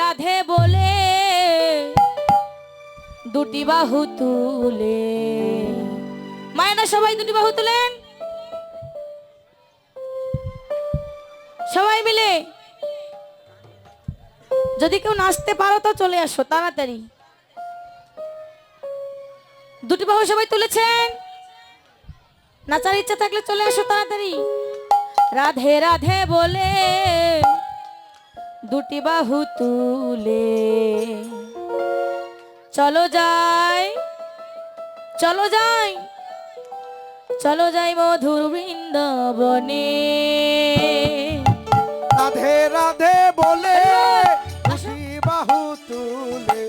রাধে বলে, দুটি বাহু তুলে। মায়েরা, সবাই দুটি বাহু তুলেন? সবাই মিলে? যদি কেউ নাচতে পারো তো চলে আসো, তাড়াতাড়ি। দুটি বাহু সবাই তুলেছেন? নাচার ইচ্ছা থাকলে চলে আসো, তাড়াতাড়ি। রাধে রাধে বলে দুটি বাহু তুলে। চলো যাই চলো যাই চলো যাই মধুর বৃন্দাবনে। রাধে রাধে বলে বাহু তুলে।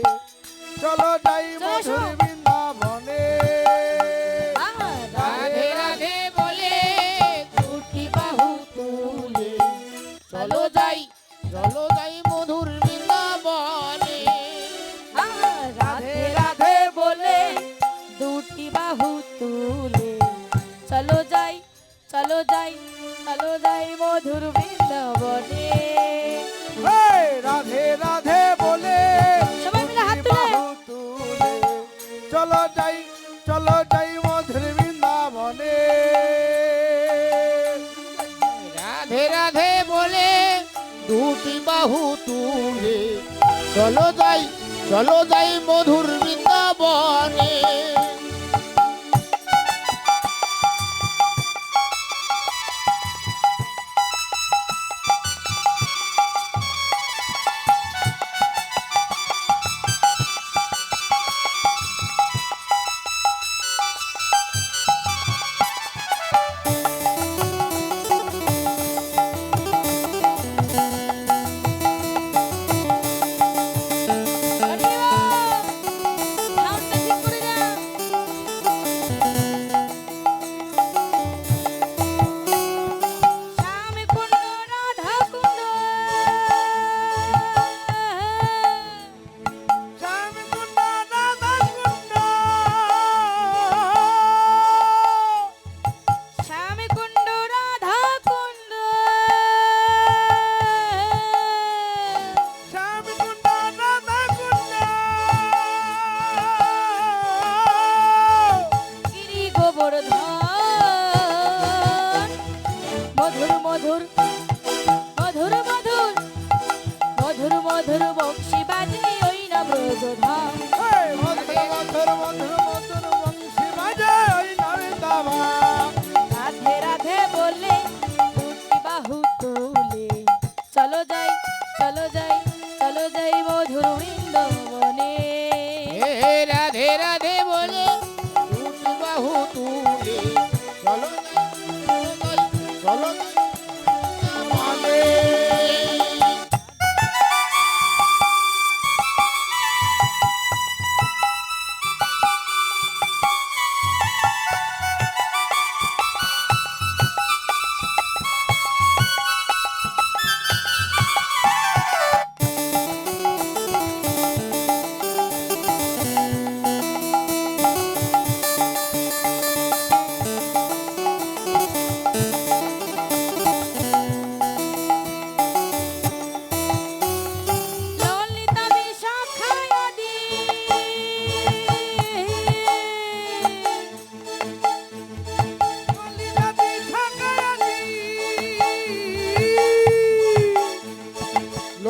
চলো যাই মধুর মধুর বৃন্দাবনে। হ্যাঁ, রাধে রাধে বলে দুটি বাহু তুলে। চলো যাই চলো যাই চলো যাই মধুর দুটি বাহু তুলে। চলো যাই চলো যাই মধুর বৃন্দাবনে।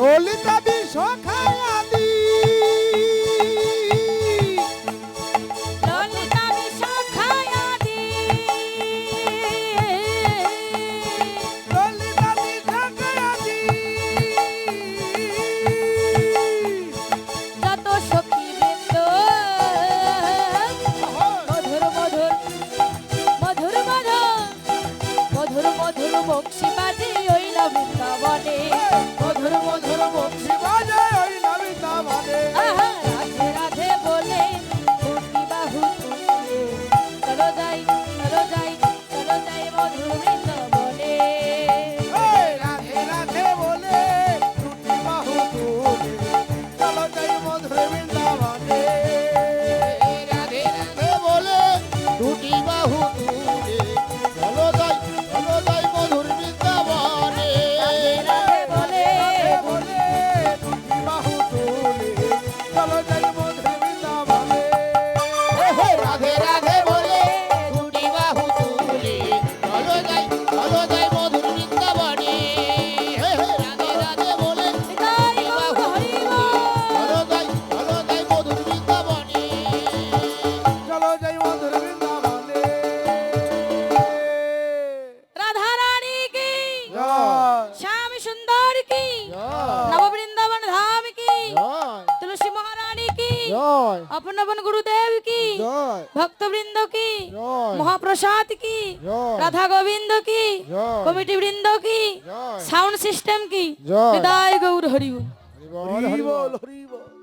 ললিতা বিশখায় শ্যাম সুন্দর কি নববৃন্দাবন ধাম কি তুলসী মহারানী কি আপন আপন গুরুদেব কি ভক্তবৃন্দ কি মহাপ্রসাদ কি রাধা গোবিন্দ কি কমিটি বৃন্দ কি সাউন্ড সিস্টেম কি বিদায় গৌর হরিব হরি বল হরি বল